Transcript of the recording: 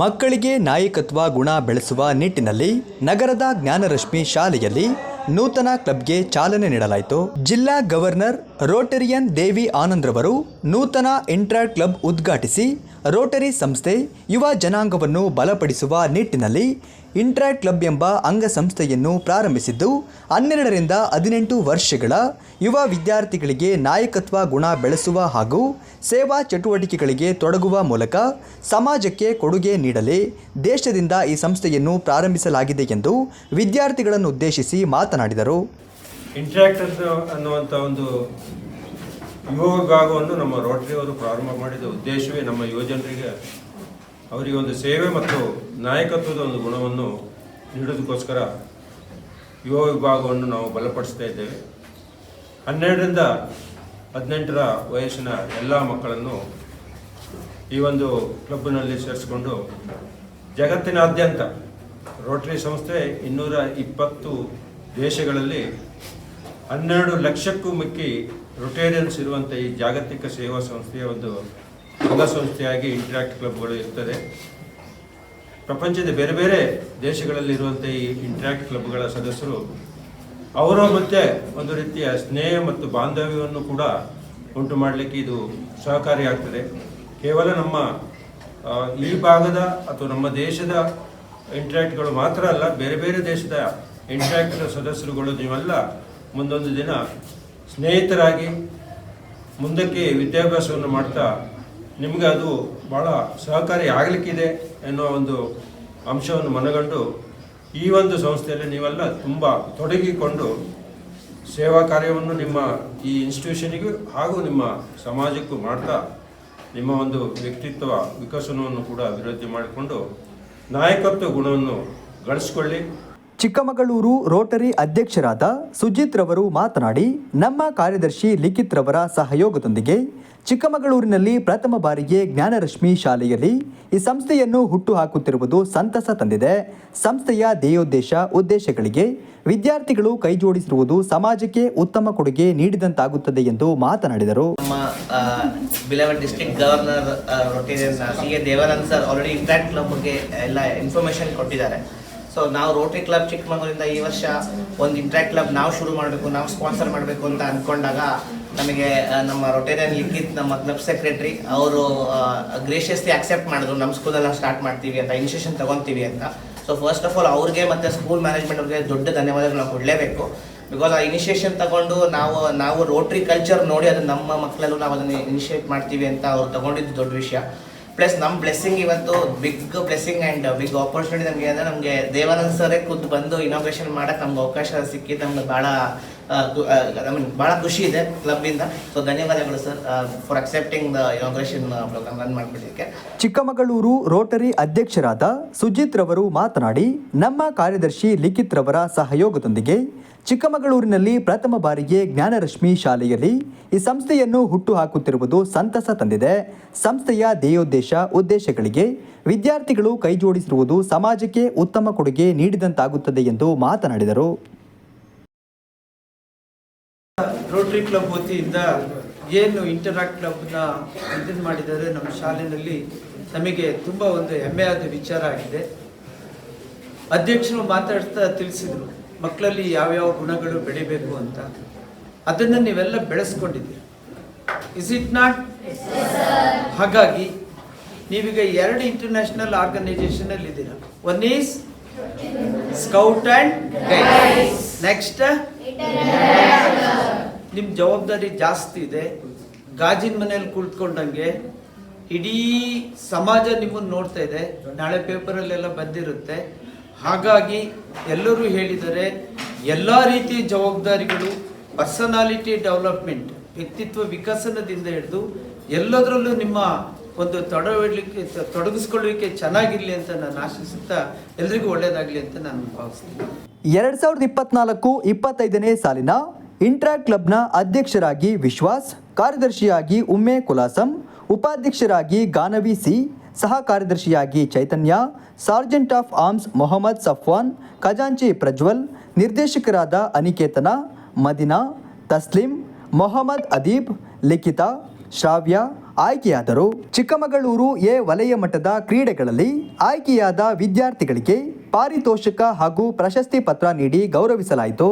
ಮಕ್ಕಳಿಗೆ ನಾಯಕತ್ವ ಗುಣ ಬೆಳೆಸುವ ನಿಟ್ಟಿನಲ್ಲಿ ನಗರದ ಜ್ಞಾನರಶ್ಮಿ ಶಾಲೆಯಲ್ಲಿ ನೂತನ ಕ್ಲಬ್ಗೆ ಚಾಲನೆ ನೀಡಲಾಯಿತು. ಜಿಲ್ಲಾ ಗವರ್ನರ್ ರೋಟರಿಯನ್ ದೇವಿ ಆನಂದ್ರವರು ನೂತನ ಇಂಟ್ರಾ ಕ್ಲಬ್ ಉದ್ಘಾಟಿಸಿ ರೋಟರಿ ಸಂಸ್ಥೆ ಯುವ ಜನಾಂಗವನ್ನು ಬಲಪಡಿಸುವ ನಿಟ್ಟಿನಲ್ಲಿ ಇಂಟ್ರಾ ಕ್ಲಬ್ ಎಂಬ ಅಂಗಸಂಸ್ಥೆಯನ್ನು ಪ್ರಾರಂಭಿಸಿದ್ದು, ಹನ್ನೆರಡರಿಂದ ಹದಿನೆಂಟು ವರ್ಷಗಳ ಯುವ ವಿದ್ಯಾರ್ಥಿಗಳಿಗೆ ನಾಯಕತ್ವ ಗುಣ ಬೆಳೆಸುವ ಹಾಗೂ ಸೇವಾ ಚಟುವಟಿಕೆಗಳಿಗೆ ತೊಡಗುವ ಮೂಲಕ ಸಮಾಜಕ್ಕೆ ಕೊಡುಗೆ ನೀಡಲೇ ದೇಶದಿಂದ ಈ ಸಂಸ್ಥೆಯನ್ನು ಪ್ರಾರಂಭಿಸಲಾಗಿದೆ ಎಂದು ವಿದ್ಯಾರ್ಥಿಗಳನ್ನು ಉದ್ದೇಶಿಸಿ ಮಾತನಾಡಿದರು. ಇಂಟ್ರಾಕ್ಟರ್ ಅನ್ನುವಂಥ ಒಂದು ಯುವ ವಿಭಾಗವನ್ನು ನಮ್ಮ ರೋಟರಿ ಅವರು ಪ್ರಾರಂಭ ಮಾಡಿದ ಉದ್ದೇಶವೇ ನಮ್ಮ ಯುವಜನರಿಗೆ ಅವರಿಗೆ ಒಂದು ಸೇವೆ ಮತ್ತು ನಾಯಕತ್ವದ ಒಂದು ಗುಣವನ್ನು ನೀಡೋದಕ್ಕೋಸ್ಕರ ಯುವ ವಿಭಾಗವನ್ನು ನಾವು ಬಲಪಡಿಸ್ತಾ ಇದ್ದೇವೆ. ಹನ್ನೆರಡರಿಂದ ಹದಿನೆಂಟರ ವಯಸ್ಸಿನ ಎಲ್ಲ ಮಕ್ಕಳನ್ನು ಈ ಒಂದು ಕ್ಲಬ್ನಲ್ಲಿ ಸೇರಿಸಿಕೊಂಡು ಜಗತ್ತಿನಾದ್ಯಂತ ರೋಟರಿ ಸಂಸ್ಥೆ ಇನ್ನೂರ ಇಪ್ಪತ್ತು ದೇಶಗಳಲ್ಲಿ ಹನ್ನೆರಡು ಲಕ್ಷಕ್ಕೂ ಮಿಕ್ಕಿ ರೊಟೇರಿಯನ್ಸ್ ಇರುವಂಥ ಈ ಜಾಗತಿಕ ಸೇವಾ ಸಂಸ್ಥೆಯ ಒಂದು ಅಂಗಸಂಸ್ಥೆಯಾಗಿ ಇಂಟ್ರಾಕ್ಟ್ ಕ್ಲಬ್ಗಳು ಇರ್ತದೆ. ಪ್ರಪಂಚದ ಬೇರೆ ಬೇರೆ ದೇಶಗಳಲ್ಲಿ ಇರುವಂಥ ಈ ಇಂಟ್ರಾಕ್ಟ್ ಕ್ಲಬ್ಗಳ ಸದಸ್ಯರು ಅವರ ಮತ್ತೆ ಒಂದು ರೀತಿಯ ಸ್ನೇಹ ಮತ್ತು ಬಾಂಧವ್ಯವನ್ನು ಕೂಡ ಉಂಟು ಮಾಡಲಿಕ್ಕೆ ಇದು ಸಹಕಾರಿಯಾಗ್ತದೆ ಕೇವಲ ನಮ್ಮ ಈ ಭಾಗದ ಅಥವಾ ನಮ್ಮ ದೇಶದ ಇಂಟ್ರಾಕ್ಟ್ಗಳು ಮಾತ್ರ ಅಲ್ಲ, ಬೇರೆ ಬೇರೆ ದೇಶದ ಇಂಟ್ರಾಕ್ಟ್ ಸದಸ್ಯರುಗಳು ನೀವೆಲ್ಲ ಮುಂದೊಂದು ದಿನ ಸ್ನೇಹಿತರಾಗಿ ಮುಂದಕ್ಕೆ ವಿದ್ಯಾಭ್ಯಾಸವನ್ನು ಮಾಡ್ತಾ ನಿಮಗೆ ಅದು ಭಾಳ ಸಹಕಾರಿ ಆಗಲಿಕ್ಕಿದೆ ಎನ್ನುವ ಒಂದು ಅಂಶವನ್ನು ಮನಗಂಡು ಈ ಒಂದು ಸಂಸ್ಥೆಯಲ್ಲಿ ನೀವೆಲ್ಲ ತುಂಬ ತೊಡಗಿಕೊಂಡು ಸೇವಾ ಕಾರ್ಯವನ್ನು ನಿಮ್ಮ ಈ ಇನ್ಸ್ಟಿಟ್ಯೂಷನಿಗೂ ಹಾಗೂ ನಿಮ್ಮ ಸಮಾಜಕ್ಕೂ ಮಾಡ್ತಾ ನಿಮ್ಮ ಒಂದು ವ್ಯಕ್ತಿತ್ವ ವಿಕಸನವನ್ನು ಕೂಡ ಅಭಿವೃದ್ಧಿ ಮಾಡಿಕೊಂಡು ನಾಯಕತ್ವ ಗುಣವನ್ನು ಗಳಿಸ್ಕೊಳ್ಳಿ. ಚಿಕ್ಕಮಗಳೂರು ರೋಟರಿ ಅಧ್ಯಕ್ಷರಾದ ಸುಜಿತ್ ರವರು ಮಾತನಾಡಿ, ನಮ್ಮ ಕಾರ್ಯದರ್ಶಿ ಲಿಖಿತ್ ರವರ ಸಹಯೋಗದೊಂದಿಗೆ ಚಿಕ್ಕಮಗಳೂರಿನಲ್ಲಿ ಪ್ರಥಮ ಬಾರಿಗೆ ಜ್ಞಾನರಶ್ಮಿ ಶಾಲೆಯಲ್ಲಿ ಈ ಸಂಸ್ಥೆಯನ್ನು ಹುಟ್ಟು ಹಾಕುತ್ತಿರುವುದು ಸಂತಸ ತಂದಿದೆ. ಸಂಸ್ಥೆಯ ಧ್ಯೇಯೋದ್ದೇಶ, ಉದ್ದೇಶಗಳಿಗೆ ವಿದ್ಯಾರ್ಥಿಗಳು ಕೈಜೋಡಿಸಿರುವುದು ಸಮಾಜಕ್ಕೆ ಉತ್ತಮ ಕೊಡುಗೆ ನೀಡಿದಂತಾಗುತ್ತದೆ ಎಂದು ಮಾತನಾಡಿದರು. District governor Devanand sir already ಬಗ್ಗೆ ಎಲ್ಲ ಇನ್ಫಾರ್ಮೇಶನ್ ಕೊಟ್ಟಿದ್ದಾರೆ. ಸೊ ನಾವು ರೋಟರಿ ಕ್ಲಬ್ ಚಿಕ್ಕಮಗಳೂರಿಂದ ಈ ವರ್ಷ ಒಂದು ಇಂಟ್ರಾಕ್ಟ್ ಕ್ಲಬ್ ನಾವು ಶುರು ಮಾಡಬೇಕು, ನಾವು ಸ್ಪಾನ್ಸರ್ ಮಾಡಬೇಕು ಅಂತ ಅಂದ್ಕೊಂಡಾಗ ನಮಗೆ ನಮ್ಮ ರೊಟೇರಿಯನ್ ಲಿಖಿತ್ ನಮ್ಮ ಕ್ಲಬ್ ಸೆಕ್ರೆಟರಿ ಅವರು ಗ್ರೇಷಿಯಸ್ಲಿ ಅಕ್ಸೆಪ್ಟ್ ಮಾಡಿದ್ರು ನಮ್ಮ ಸ್ಕೂಲಲ್ಲಿ ನಾವು ಸ್ಟಾರ್ಟ್ ಮಾಡ್ತೀವಿ ಅಂತ ಇನಿಷಿಯೇಷನ್ ತಗೊತೀವಿ ಅಂತ. ಸೊ ಫಸ್ಟ್ ಆಫ್ ಆಲ್ ಅವ್ರಿಗೆ ಮತ್ತು ಸ್ಕೂಲ್ ಮ್ಯಾನೇಜ್ಮೆಂಟ್ ಅವ್ರಿಗೆ ದೊಡ್ಡ ಧನ್ಯವಾದಗಳು ನಾವು ಕೊಡಲೇಬೇಕು. ಬಿಕಾಸ್ ಆ ಇನಿಷಿಯೇಷನ್ ತಗೊಂಡು ನಾವು ನಾವು ರೋಟ್ರಿ ಕಲ್ಚರ್ ನೋಡಿ ಅದು ನಮ್ಮ ಮಕ್ಕಳಲ್ಲೂ ನಾವು ಅದನ್ನು ಇನಿಷಿಯೇಟ್ ಮಾಡ್ತೀವಿ ಅಂತ ಅವ್ರು ತಗೊಂಡಿದ್ದು ದೊಡ್ಡ ವಿಷಯ. ಪ್ಲಸ್ ನಮ್ಮ ಬ್ಲೆಸ್ಸಿಂಗ್ ಇವತ್ತು big blessing and big opportunity ನಮಗೆ ಅಂದರೆ ನಮಗೆ ದೇವಾನಂದ್ ಸರೇ ಖುದ್ದು ಬಂದು ಇನಾಗ್ರೇಷನ್ ಮಾಡೋಕ್ಕೆ ನಮ್ಗೆ ಅವಕಾಶ ಸಿಕ್ಕಿದ್ದು ನಮ್ಗೆ ಭಾಳ ಭಾಳ ಖುಷಿ ಇದೆ ಕ್ಲಬ್ಬಿಂದ ಸೊ ಧನ್ಯವಾದಗಳು sir for accepting the inauguration programme run ಮಾಡಿಬಿಡಲಿಕ್ಕೆ Chikkamagaluru Rotary ಅಧ್ಯಕ್ಷರಾದ ಸುಜಿತ್ ರವರು ಮಾತನಾಡಿ, ನಮ್ಮ ಕಾರ್ಯದರ್ಶಿ ಲಿಖಿತ್ ರವರ ಸಹಯೋಗದೊಂದಿಗೆ ಚಿಕ್ಕಮಗಳೂರಿನಲ್ಲಿ ಪ್ರಥಮ ಬಾರಿಗೆ ಜ್ಞಾನರಶ್ಮಿ ಶಾಲೆಯಲ್ಲಿ ಈ ಸಂಸ್ಥೆಯನ್ನು ಹುಟ್ಟು ಹಾಕುತ್ತಿರುವುದು ಸಂತಸ ತಂದಿದೆ. ಸಂಸ್ಥೆಯ ಧ್ಯೇಯೋದ್ದೇಶ ಉದ್ದೇಶಗಳಿಗೆ ವಿದ್ಯಾರ್ಥಿಗಳು ಕೈಜೋಡಿಸಿರುವುದು ಸಮಾಜಕ್ಕೆ ಉತ್ತಮ ಕೊಡುಗೆ ನೀಡಿದಂತಾಗುತ್ತದೆ ಎಂದು ಮಾತನಾಡಿದರು. ರೋಟರಿ ಕ್ಲಬ್ ವತಿಯಿಂದ ಏನು ಇಂಟರಾಕ್ಟ್ ಕ್ಲಬ್ನ ಇದನ್ನು ಮಾಡಿದ್ದಾರೆ ನಮ್ಮ ಶಾಲೆಯಲ್ಲಿ ನಮಗೆ ತುಂಬ ಒಂದು ಹೆಮ್ಮೆಯಾದ ವಿಚಾರ ಆಗಿದೆ. ಅಧ್ಯಕ್ಷರು ಮಾತಾಡ್ತಾ ತಿಳಿಸಿದರು ಮಕ್ಕಳಲ್ಲಿ ಯಾವ್ಯಾವ ಗುಣಗಳು ಬೆಳಿಬೇಕು ಅಂತ. ಅದನ್ನು ನೀವೆಲ್ಲ ಬೆಳೆಸ್ಕೊಂಡಿದ್ದೀರಿ. ಇಸ್ ಇಟ್ ನಾಟ್ ಹಾಗಾಗಿ ನೀವೀಗ ಎರಡು ಇಂಟರ್ನ್ಯಾಷನಲ್ ಆರ್ಗನೈಸೇಷನಲ್ಲಿ ಇದ್ದೀರಾ. One is scout and guides next ನಿಮ್ಮ ಜವಾಬ್ದಾರಿ ಜಾಸ್ತಿ ಇದೆ. ಗಾಜಿನ ಮನೇಲಿ ಕುಳಿತುಕೊಂಡಂಗೆ ಇಡೀ ಸಮಾಜ ನಿಮ್ಮನ್ನು ನೋಡ್ತಾ ಇದೆ. ನಾಳೆ ಪೇಪರಲ್ಲೆಲ್ಲ ಬಂದಿರುತ್ತೆ. ಹಾಗಾಗಿ ಎಲ್ಲರೂ ಹೇಳಿದರೆ ಎಲ್ಲ ರೀತಿಯ ಜವಾಬ್ದಾರಿಗಳು, ಪರ್ಸನಾಲಿಟಿ ಡೆವಲಪ್ಮೆಂಟ್, ವ್ಯಕ್ತಿತ್ವ ವಿಕಸನದಿಂದ ಹಿಡಿದು ಎಲ್ಲದರಲ್ಲೂ ನಿಮ್ಮ ಒಂದು ತೊಡವಲಿಕ್ಕೆ ತೊಡಗಿಸ್ಕೊಳ್ಳಿಕ್ಕೆ ಚೆನ್ನಾಗಿರಲಿ ಅಂತ ನಾನು ಆಶಿಸುತ್ತಾ ಎಲ್ರಿಗೂ ಒಳ್ಳೆಯದಾಗಲಿ ಅಂತ ನಾನು ಭಾವಿಸ್ತೀನಿ. ಎರಡು ಸಾವಿರದ ಇಪ್ಪತ್ನಾಲ್ಕು ಇಪ್ಪತ್ತೈದನೇ ಸಾಲಿನ ಇಂಟ್ರಾ ಕ್ಲಬ್ನ ಅಧ್ಯಕ್ಷರಾಗಿ ವಿಶ್ವಾಸ್, ಕಾರ್ಯದರ್ಶಿಯಾಗಿ ಉಮ್ಮೆ ಕುಲಾಸಂ, ಉಪಾಧ್ಯಕ್ಷರಾಗಿ ಗಾನವಿ ಸಿ, ಸಹ ಕಾರ್ಯದರ್ಶಿಯಾಗಿ Chaitanya, sergeant of arms Mohammed Safwan, ಖಜಾಂಚಿ ಪ್ರಜ್ವಲ್, ನಿರ್ದೇಶಕರಾದ ಅನಿಕೇತನ, ಮದಿನಾ, ತಸ್ಲಿಂ, ಮೊಹಮ್ಮದ್ ಅದೀಬ್, ಲಿಖಿತಾ, ಶ್ರಾವ್ಯ, ಆಯ್ಕೆಯಾದರು. ಚಿಕ್ಕಮಗಳೂರು ಎ ವಲಯ ಮಟ್ಟದ ಕ್ರೀಡೆಗಳಲ್ಲಿ ಆಯ್ಕೆಯಾದ ವಿದ್ಯಾರ್ಥಿಗಳಿಗೆ ಪಾರಿತೋಷಕ ಹಾಗೂ ಪ್ರಶಸ್ತಿ ಪತ್ರ ನೀಡಿ ಗೌರವಿಸಲಾಯಿತು.